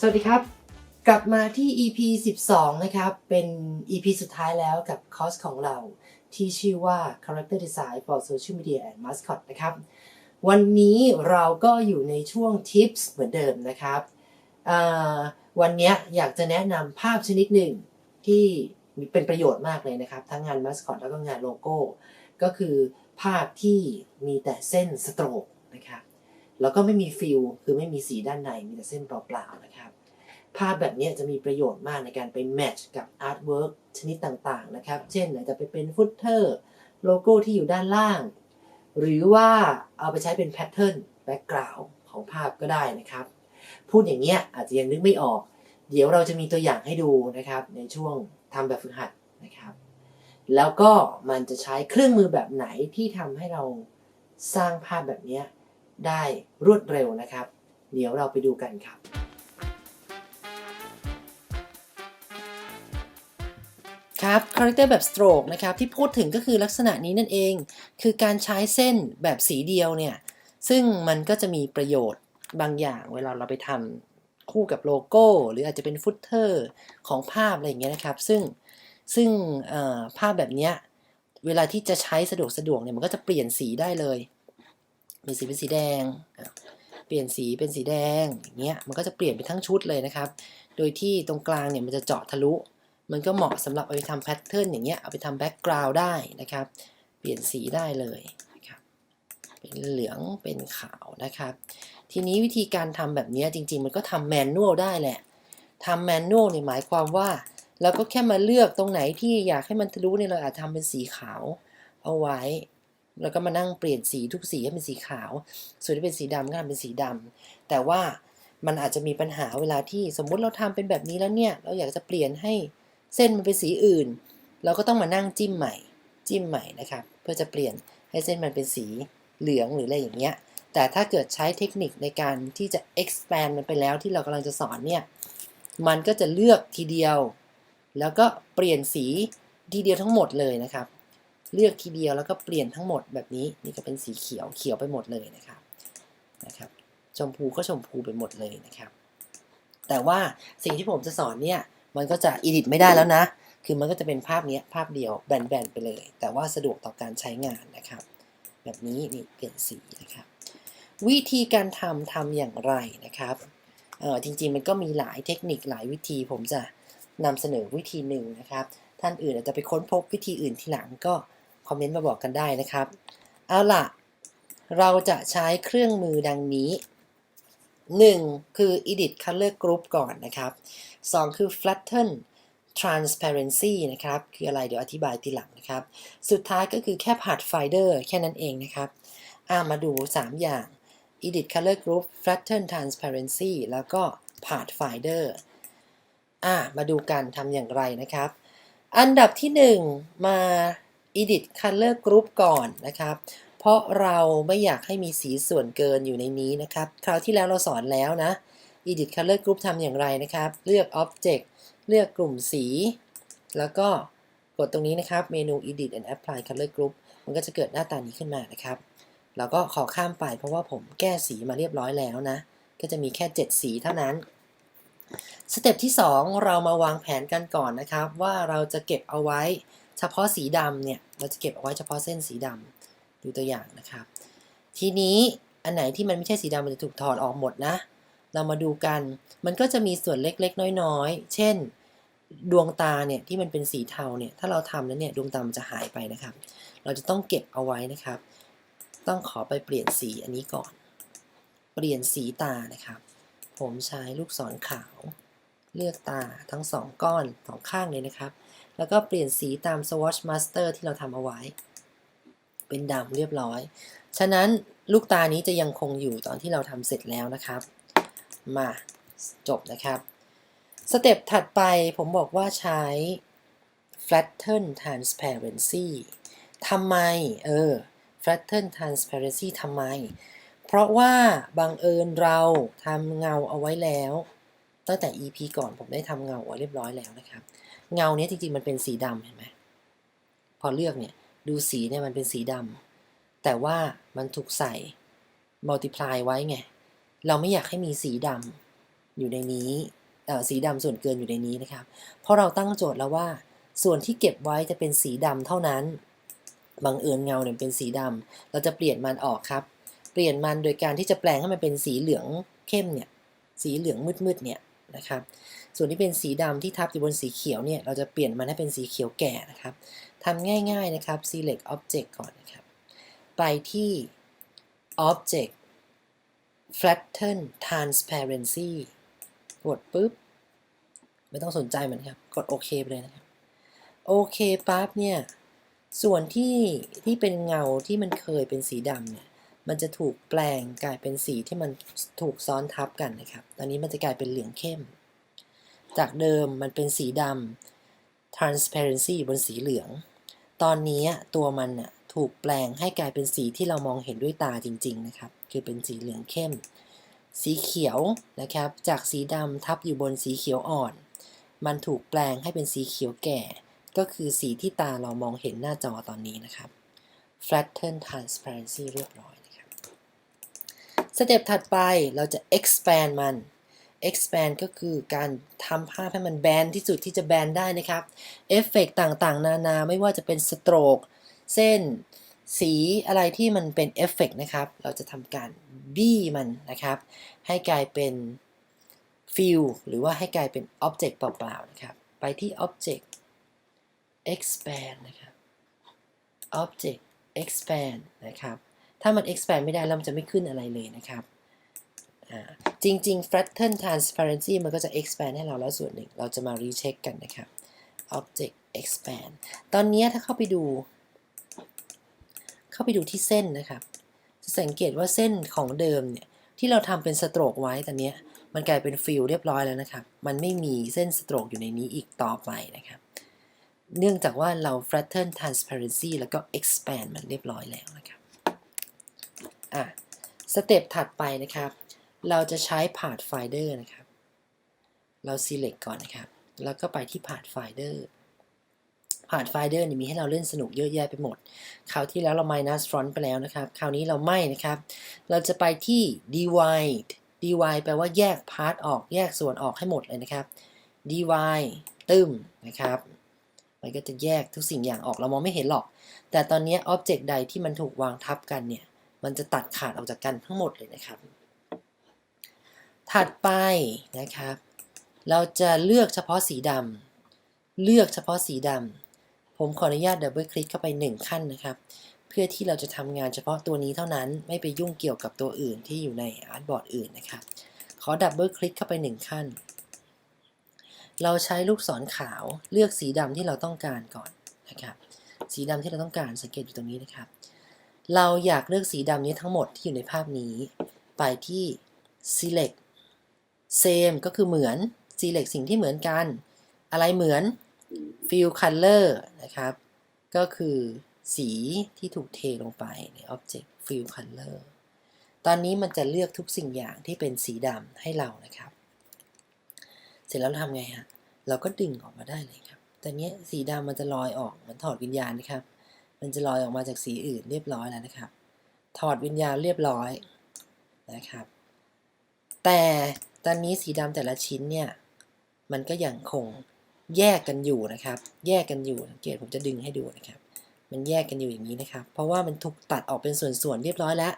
สวัสดีครับ กลับมาที่ EP 12 นะครับ เป็น EP สุดท้ายแล้วกับคอร์สของเรา ที่ชื่อว่า Character Design for Social Media and Mascot นะครับ วันนี้เราก็อยู่ในช่วง Tips เหมือนเดิมนะครับ วันนี้อยากจะแนะนำภาพชนิดหนึ่งที่เป็นประโยชน์มากเลยนะครับ ทั้งงานมัสคอตแล้วก็งานโลโก้ ก็คือภาพที่มีแต่เส้นสโตรกนะครับ แล้วก็ไม่มีฟิลคือไม่มีสีด้านในมีแต่เส้นเปล่าๆนะครับ ภาพแบบนี้จะมีประโยชน์มากในการไปแมทช์กับอาร์ตเวิร์กชนิดต่างๆนะครับ เช่นอาจจะไปเป็นฟุตเตอร์โลโก้ที่อยู่ด้านล่าง หรือว่าเอาไปใช้เป็นแพทเทิร์นแบ็กกราวด์ของภาพก็ได้นะครับ พูดอย่างเงี้ยอาจจะยังนึกไม่ออก เดี๋ยวเราจะมีตัวอย่างให้ดูนะครับ ในช่วงทำแบบฝึกหัดนะครับ แล้วก็มันจะใช้เครื่องมือแบบไหนที่ทำให้เราสร้างภาพแบบเนี้ย ได้รวดเร็วนะครับ เดี๋ยวเราไปดูกันครับ ครับคาแรคเตอร์แบบสโตรกนะครับที่พูดถึงก็คือลักษณะนี้นั่นเอง คือการใช้เส้นแบบสีเดียวเนี่ย ซึ่งมันก็จะมีประโยชน์บางอย่างเวลาเราไปทำคู่กับโลโก้ หรืออาจจะเป็นฟุตเตอร์ของภาพอะไรอย่างเงี้ยนะครับ ซึ่งซึ่งภาพแบบเนี้ยเวลาที่จะใช้สะดวกสะดวกเนี่ยมันก็จะเปลี่ยนสีได้เลย เปลี่ยนสีเป็นสีแดง เปลี่ยนสีเป็นสีแดงอย่างเงี้ยมันก็จะเปลี่ยนไปทั้งชุดเลยนะครับ โดยที่ตรงกลางเนี่ยมันจะเจาะทะลุ มันก็เหมาะสำหรับเอาไปทำแพทเทิร์นอย่างเงี้ยเอาไปทำแบ็กกราวด์ได้นะครับ เปลี่ยนสีได้เลยนะครับเป็นเหลืองเป็นขาวนะครับ ทีนี้วิธีการทำแบบเนี้ยจริง ๆ มันก็ทำแมนนวลได้แหละทำแมนนวลเนี่ยหมายความว่าเราก็แค่มาเลือกตรงไหนที่อยากให้มันทะลุเนี่ยเราอาจทำเป็นสีขาวเอาไว้ แล้วก็มานั่งเปลี่ยนสีทุกสีให้เป็นสีขาว ส่วนที่เป็นสีดำก็ทำเป็นสีดำแต่ว่ามันอาจจะมีปัญหาเวลาที่สมมุติเราทำเป็นแบบนี้แล้วเนี่ย เราอยากจะเปลี่ยนให้เส้นมันเป็นสีอื่น เราก็ต้องมานั่งจิ้มใหม่ จิ้มใหม่นะครับ เพื่อจะเปลี่ยนให้เส้นมันเป็นสีเหลืองหรืออะไรอย่างเงี้ย แต่ถ้าเกิดใช้เทคนิคในการที่จะ expand มันไปแล้วที่เรากำลังจะสอนเนี่ย มันก็จะเลือกทีเดียว แล้วก็เปลี่ยนสีทีเดียวทั้งหมดเลยนะครับ เลือกทีเดียวแล้วก็เปลี่ยนทั้งหมดแบบนี้ นี่ก็เป็นสีเขียวเขียวไปหมดเลยนะครับนะครับ ชมพูก็ชมพูไปหมดเลยนะครับ แต่ว่าสิ่งที่ผมจะสอนเนี่ยมันก็จะอิดิทไม่ได้แล้วนะ คือมันก็จะเป็นภาพนี้ภาพเดียวแบนๆไปเลย แต่ว่าสะดวกต่อการใช้งานนะครับ แบบนี้นี่เปลี่ยนสีนะครับ วิธีการทำทำอย่างไรนะครับเออจริงๆมันก็มีหลายเทคนิคหลายวิธี ผมจะนำเสนอวิธีหนึ่งนะครับ ท่านอื่นอาจจะไปค้นพบวิธีอื่นทีหลังก็ คอมเมนต์มาบอกกันได้นะครับ เอาล่ะ เราจะใช้เครื่องมือดังนี้ 1. คือ edit color group ก่อนนะครับ 2 คือ flatten transparency นะครับ คืออะไรเดี๋ยวอธิบายทีหลังนะครับ สุดท้ายก็คือแค่ pathfinder แค่นั้นเองนะครับอ่ามาดู 3 อย่าง edit color group flatten transparency แล้วก็ pathfinder อ่ามาดูกันทำอย่างไรนะครับ อันดับที่ 1 มา edit color group ก่อนนะครับ เพราะเราไม่อยากให้มีสีส่วนเกินอยู่ในนี้นะครับ คราวที่แล้วเราสอนแล้วนะ edit color group ทำอย่างไรนะครับ เลือก object เลือกกลุ่มสี แล้วก็กดตรงนี้นะครับ เมนู edit and apply color group มันก็จะเกิดหน้าตานี้ขึ้นมานะครับแล้วก็ขอข้ามไปเพราะว่าผมแก้สีมาเรียบร้อยแล้วนะ ก็จะมีแค่ 7 สีเท่านั้นสเต็ปที่ 2 เรามาวางแผนกันก่อนนะครับ ว่าเราจะเก็บเอาไว้ เฉพาะสีดำเนี่ยเราจะเก็บเอาไว้เฉพาะเส้นสีดำดูตัวอย่างนะครับ ทีนี้อันไหนที่มันไม่ใช่สีดำมันจะถูกถอดออกหมดนะ เรามาดูกัน มันก็จะมีส่วนเล็กๆ น้อยๆ เช่น ดวงตาเนี่ยที่มันเป็นสีเทาเนี่ยถ้าเราทำแล้วเนี่ยดวงตามันจะหายไปนะครับ เราจะต้องเก็บเอาไว้นะครับ ต้องขอไปเปลี่ยนสีอันนี้ก่อน เปลี่ยนสีตานะครับ ผมใช้ลูกศรขาว เลือกตาทั้งสองก้อนสองข้างเลยนะครับ แล้วก็เปลี่ยนสีตาม Swatch Master ที่เราทำเอาไว้ เป็นดำเรียบร้อย ฉะนั้นลูกตานี้จะยังคงอยู่ตอนที่เราทำเสร็จแล้วนะครับ มาจบนะครับ สเต็ปถัดไปผมบอกว่าใช้ flatten transparency ทำไม เออ flatten transparency ทำไม เพราะว่าบังเอิญเราทำเงาเอาไว้แล้ว ตั้งแต่ EP ก่อนผมได้ทำเงาไว้เรียบร้อยแล้วนะครับ เงาเนี้ยจริงๆมันเป็นสีดำเห็นไหมพอเลือกเนี่ยดูสีเนี่ยมันเป็นสีดำแต่ว่ามันถูกใส่ multiply ไว้ไง เราไม่อยากให้มีสีดอยู่ในนี้เอ่อสีดำส่วนเกินอยู่ในนี้นะครับ เพราะเราตั้งโจทย์แล้วว่า ส่วนที่เก็บไว้จะเป็นสีดำเท่านั้นบังเอิญเงาเนี่ยเป็นสีดำเราจะเปลี่ยนมันออกครับ เปลี่ยนมันโดยการที่จะแปลงให้มันเป็นสีเหลืองเข้มเนี่ยสีเหลืองมืดๆเนี่ยนะครับ ส่วนที่เป็นสีดำที่ทับอยู่บนสีเขียวเนี่ย เราจะเปลี่ยนมันให้เป็นสีเขียวแก่นะครับทำง่ายๆนะครับ select object ก่อนนะครับ ไปที่ object flatten transparency กดปุ๊บ ไม่ต้องสนใจมันครับ กดโอเคไปเลยนะครับ โอเคปั๊บเนี่ย ส่วนที่ที่เป็นเงาที่มันเคยเป็นสีดำเนี่ย มันจะถูกแปลงกลายเป็นสีที่มันถูกซ้อนทับกันนะครับ ตอนนี้มันจะกลายเป็นเหลืองเข้ม จากเดิมมันเป็นสีดำ transparency บนสีเหลือง ตอนนี้ตัวมันถูกแปลงให้กลายเป็นสีที่เรามองเห็นด้วยตาจริง ๆ นะครับ คือเป็นสีเหลืองเข้ม สีเขียวนะครับ จากสีดำทับอยู่บนสีเขียวอ่อน มันถูกแปลงให้เป็นสีเขียวแก่ ก็คือสีที่ตาเรามองเห็นหน้าจอตอนนี้นะครับ flatten transparency เรียบร้อยนะครับ สเต็ปถัดไปเราจะ expand มัน expand ก็คือการทำภาพให้มันแบนที่สุดที่จะแบนได้นะครับ เอฟเฟกต่างๆ นานาไม่ว่าจะเป็นสโตรกเส้น สีอะไรที่มันเป็นเอฟเฟกนะครับ เราจะทำการบี้มันนะครับ ให้กลายเป็นฟิลหรือว่าให้กลายเป็น Object เปล่าๆนะครับ ไปที่ Object expand นะครับ Object expand นะครับ ถ้ามัน expand ไม่ได้แล้วมันจะไม่ขึ้นอะไรเลยนะครับ จริงๆ flatten transparency มันก็จะ expand ให้เราแล้วส่วนหนึ่ง เราจะมา recheck กันนะครับ Object expand ตอนนี้ถ้าเข้าไปดู เข้าไปดูที่เส้นนะครับ จะสังเกตว่าเส้นของเดิมเนี่ย ที่เราทำเป็นสโตรกไว้ตอนนี้มันกลายเป็นฟิลเรียบร้อยแล้วนะครับ มันไม่มีเส้นสโตรกอยู่ในนี้อีกต่อไปนะครับ เนื่องจากว่าเรา flatten transparency แล้วก็ expand มันเรียบร้อยแล้วนะครับ อะ สเต็ปถัดไปนะครับ เราจะใช้ pathfinder นะครับ เรา select ก่อนนะครับ แล้วก็ไปที่ pathfinder pathfinder นี่มีให้เราเล่นสนุกเยอะแยะไปหมด คราวที่แล้วเรา minus front ไปแล้วนะครับ คราวนี้เราไม่นะครับ เราจะไปที่ divide divide แปลว่าแยก part ออก แยกส่วนออกให้หมดเลยนะครับ divide ตึมนะครับมันก็จะแยกทุกสิ่งอย่างออกเรามองไม่เห็นหรอก แต่ตอนนี้ object ใดที่มันถูกวางทับกันเนี่ย มันจะตัดขาดออกจากกันทั้งหมดเลยนะครับ ถัดไปนะครับ เราจะเลือกเฉพาะสีดำเลือกเฉพาะสีดำผมขออนุญาตดับเบิลคลิกเข้าไป 1 ขั้นนะครับ เพื่อที่เราจะทำงานเฉพาะตัวนี้เท่านั้นไม่ไปยุ่งเกี่ยวกับตัวอื่นที่อยู่ในอาร์ตบอร์ดอื่นนะครับ ขอดับเบิลคลิกเข้าไป 1 ขั้น เราใช้ลูกศรขาวเลือกสีดำที่เราต้องการก่อนนะครับ สีดำที่เราต้องการสังเกตอยู่ตรงนี้นะครับ เราอยากเลือกสีดำนี้ทั้งหมดที่อยู่ในภาพนี้ ไปที่ select same ก็คือเหมือน select สิ่งที่เหมือนกัน อะไรเหมือน fill color นะครับ ก็คือสีที่ถูกเทลงไปใน object fill color ตอนนี้มันจะเลือกทุกสิ่งอย่างที่เป็นสีดำให้เรานะครับ เสร็จแล้วเราทำไงฮะ เราก็ดึงออกมาได้เลยครับแต่เนี้ยสีดำมันจะลอยออกเหมือนถอดวิญญาณนะครับ มันจะลอยออกมาจากสีอื่นเรียบร้อยแล้วนะครับ ถอดวิญญาณเรียบร้อยนะครับ แต่ ตอนนี้สีดำแต่ละชิ้นเนี่ยมันก็ยังคงแยกกันอยู่นะครับ แยกกันอยู่สังเกตผมจะดึงให้ดูนะครับ มันแยกกันอยู่อย่างนี้นะครับ เพราะว่ามันถูกตัดออกเป็นส่วนๆเรียบร้อยแล้ว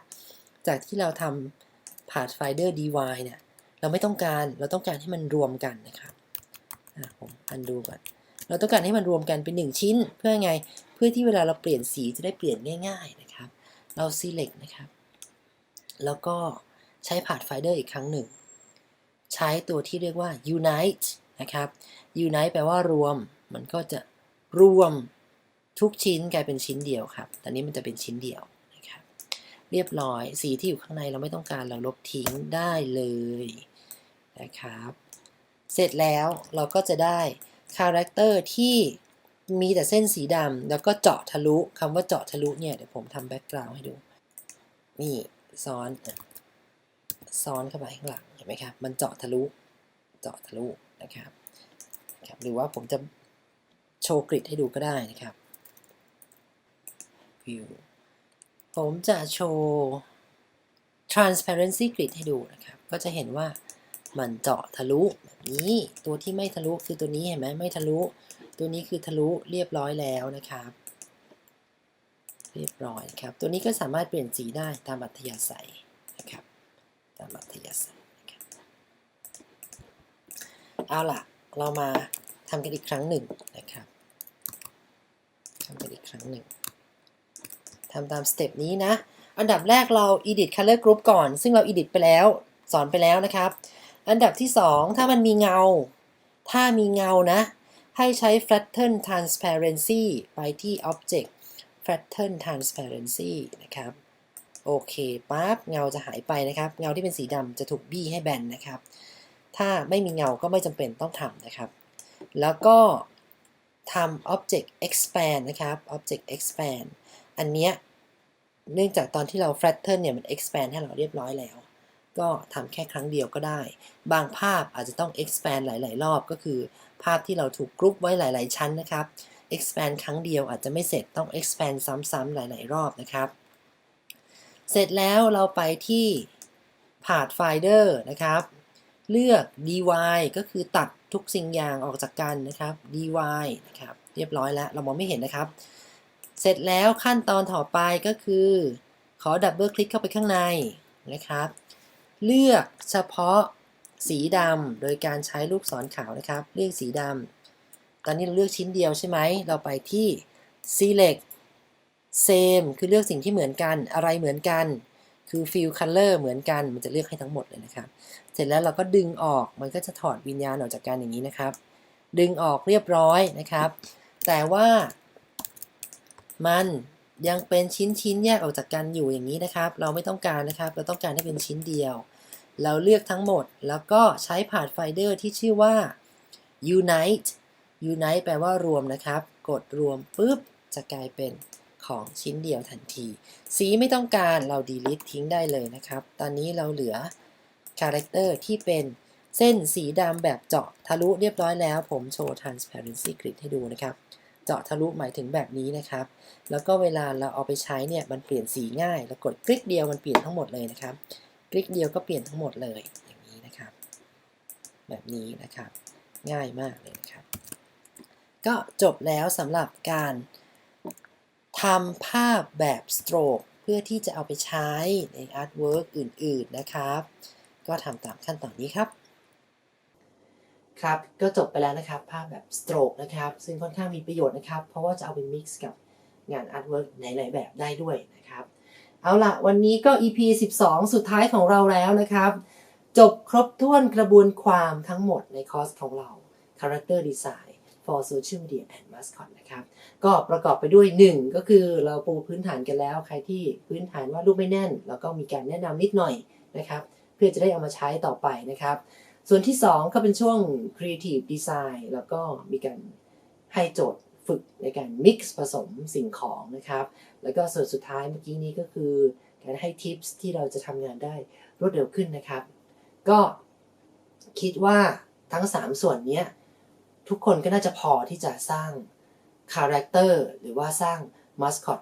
จากที่เราทำ pathfinder dy เนี่ยเราไม่ต้องการเราต้องการให้มันรวมกันนะครับผมอันดูก่อนเราต้องการให้มันรวมกันเป็นหนึ่งชิ้น เพื่อไงเพื่อที่เวลาเราเปลี่ยนสีจะได้เปลี่ยนง่าย ๆนะครับ เรา select นะครับ แล้วก็ใช้ pathfinder อีกครั้งหนึ่ง ใช้ตัวที่เรียกว่า unite นะครับ unite แปลว่ารวม มันก็จะรวมทุกชิ้นกลายเป็นชิ้นเดียวครับ ตอนนี้มันจะเป็นชิ้นเดียวนะครับ เรียบร้อย สีที่อยู่ข้างในเราไม่ต้องการเราลบทิ้งได้เลยนะครับ เสร็จแล้วเราก็จะได้คาแรคเตอร์ที่มีแต่เส้นสีดำแล้วก็เจาะทะลุคำว่าเจาะทะลุเนี่ยเดี๋ยวผมทำแบ็กกราวด์ให้ดู นี่ซ้อน ซ้อนเข้าไปข้างหลัง ไหมครับ มันเจาะทะลุ เจาะทะลุนะครับครับ หรือว่าผมจะโชว์กริดให้ดูก็ได้นะครับ view ผมจะโชว์ transparency grid ให้ดูนะครับ ก็จะเห็นว่ามันเจาะทะลุแบบนี้ ตัวที่ไม่ทะลุคือตัวนี้เห็นไหมไม่ทะลุ ตัวนี้คือทะลุเรียบร้อยแล้วนะครับ เรียบร้อยครับ ตัวนี้ก็สามารถเปลี่ยนสีได้ตามอัธยาศัยนะครับ ตามอัธยาศัย เอาล่ะ เรามาทำกันอีกครั้งหนึ่งนะครับทำกันอีกครั้งหนึ่งทำตามสเต็ปนี้นะ อันดับแรกเรา edit color group ก่อน ซึ่งเรา edit ไปแล้ว สอนไปแล้วนะครับ อันดับที่ 2 ถ้ามันมีเงา ถ้ามีเงานะ ให้ใช้ flatten transparency ไปที่ object flatten transparency นะครับ โอเคปั๊บ เงาจะหายไปนะครับ เงาที่เป็นสีดำจะถูกบี้ให้แบนนะครับ ถ้าไม่มีเงาก็ไม่จำเป็นต้องทำนะครับ แล้วก็ทำ object expand นะครับ object expand อันเนี้ยเนื่องจากตอนที่เรา flatten เนี่ยมัน expand ให้เราเรียบร้อยแล้ว ก็ทำแค่ครั้งเดียวก็ได้ บางภาพอาจจะต้อง expand หลาย ๆ รอบก็คือ ภาพที่เราถูกกรุ๊ปไว้หลาย ๆ ชั้นนะครับ expand ครั้งเดียวอาจจะไม่เสร็จต้อง expand ซ้ำๆหลาย ๆ รอบนะครับ เสร็จแล้วเราไปที่ Pathfinder นะครับ เลือก dy ก็คือตัดทุกสิ่งอย่างออกจากกันนะครับ dy นะครับ เรียบร้อยแล้ว เรามองไม่เห็นนะครับ เสร็จแล้วขั้นตอนต่อไปก็คือ ขอดับเบิลคลิกเข้าไปข้างในนะครับ เลือกเฉพาะสีดำโดยการใช้ลูกศรขาวนะครับ เลือกสีดำ ตอนนี้เราเลือกชิ้นเดียวใช่ไหม เราไปที่ select same คือเลือกสิ่งที่เหมือนกัน อะไรเหมือนกัน คือ fill color เหมือนกัน มันจะเลือกให้ทั้งหมดเลยนะครับ เสร็จแล้วเราก็ดึงออก มันก็จะถอดวิญญาณออกจากกันอย่างนี้นะครับ ดึงออกเรียบร้อยนะครับ แต่ว่า มันยังเป็นชิ้นๆแยกออกจากกันอยู่อย่างนี้นะครับ เราไม่ต้องการนะครับ เราต้องการให้เป็นชิ้นเดียว เราเลือกทั้งหมด แล้วก็ใช้ผ่านไฟเดอร์ที่ชื่อว่า unite unite แปลว่ารวมนะครับ กดรวมปุ๊บจะกลายเป็น ของชิ้นเดียวทันที สีไม่ต้องการเรา delete ทิ้งได้เลยนะครับ ตอนนี้เราเหลือ character ที่เป็นเส้นสีดำแบบเจาะทะลุเรียบร้อยแล้ว ผมโชว์ transparency grid ให้ดูนะครับ เจาะทะลุหมายถึงแบบนี้นะครับ แล้วก็เวลาเราเอาไปใช้เนี่ยมันเปลี่ยนสีง่ายเรากดคลิกเดียวมันเปลี่ยนทั้งหมดเลยนะครับ คลิกเดียวก็เปลี่ยนทั้งหมดเลยอย่างนี้นะครับ แบบนี้นะครับ ง่ายมากเลยนะครับ ก็จบแล้วสำหรับการ ทำภาพแบบสโตรกเพื่อที่จะเอาไปใช้ในอาร์ตเวิร์กอื่นๆนะครับ ก็ทำตามขั้นตอนนี้ครับ ครับ ก็จบไปแล้วนะครับ ภาพแบบสโตรกนะครับ ซึ่งค่อนข้างมีประโยชน์นะครับ เพราะว่าจะเอาไปมิกซ์กับงานอาร์ตเวิร์กในหลายแบบได้ด้วยนะครับ เอาละวันนี้ก็ EP 12 สุดท้ายของเราแล้วนะครับ จบครบถ้วนกระบวนความทั้งหมดในคอร์สของเรา Character Design for Social Media and Mascot นะครับ ก็ประกอบไปด้วย 1 ก็คือเราปูพื้นฐานกันแล้ว ใครที่พื้นฐานว่ารูปไม่แน่นแล้วก็มีการแนะนำนิดหน่อยนะครับ เพื่อจะได้เอามาใช้ต่อไปนะครับ ส่วนที่ 2 ก็เป็นช่วง Creative Design แล้วก็มีการให้โจทย์ฝึกในการ mix ผสมสิ่งของนะครับ แล้วก็ส่วนสุดท้ายเมื่อกี้นี้ก็คือ การให้ทิปส์ที่เราจะทำงานได้รวดเร็วขึ้นนะครับ ก็คิดว่าทั้ง 3 ส่วนเนี้ย ทุกคนก็น่าจะพอที่จะสร้างคาแรคเตอร์หรือว่าสร้างมาสคอต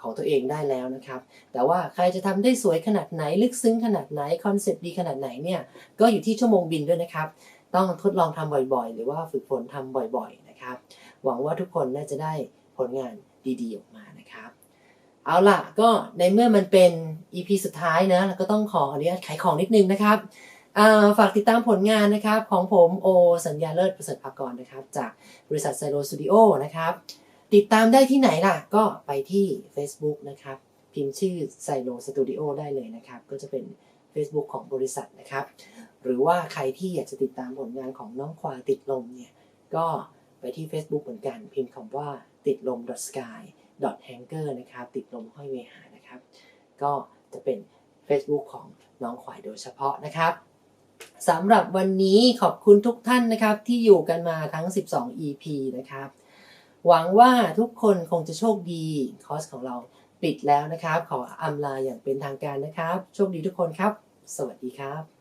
ของตัวเองได้แล้วนะครับ แต่ว่าใครจะทำได้สวยขนาดไหน ลึกซึ้งขนาดไหน คอนเซ็ปต์ดีขนาดไหนเนี่ย ก็อยู่ที่ชั่วโมงบินด้วยนะครับ ต้องทดลองทำบ่อยๆ หรือว่าฝึกฝนทำบ่อยๆ นะครับ หวังว่าทุกคนน่าจะได้ผลงานดีๆ ออกมานะครับ เอาล่ะ ก็ในเมื่อมันเป็น EP สุดท้ายนะเราก็ต้องขออนุญาตขายของนิดนึงนะครับ ฝากติดตามผลงานนะครับของผมโอสัญญาเลิศประเสริฐภากรนะครับ จากบริษัทไซโ o สตูดิโอนะครับ ติดตามได้ที่ไหนล่ะ ก็ไปที่ Facebook นะครับ พิมพ์ชื่อไซโ o สตูดิโอได้เลยนะครับ ก็จะเป็น Facebook ของบริษัทนะครับ หรือว่าใครที่อยากจะติดตามผลงานของน้องควายติดลมเนี่ย ก็ไปที่ Facebook เหมือนกัน พิมพ์คำว่าติดลม sky hanger นะครับ ติดลมห้อยเวหานะครับ ก็จะเป็น Facebook ของน้องขวายโดยเฉพาะนะครับ สำหรับวันนี้ขอบคุณทุกท่านนะครับที่อยู่กันมาทั้ง 12 EP นะครับ หวังว่าทุกคนคงจะโชคดี คอร์สของเราปิดแล้วนะครับ ขออำลาอย่างเป็นทางการนะครับ โชคดีทุกคนครับ สวัสดีครับ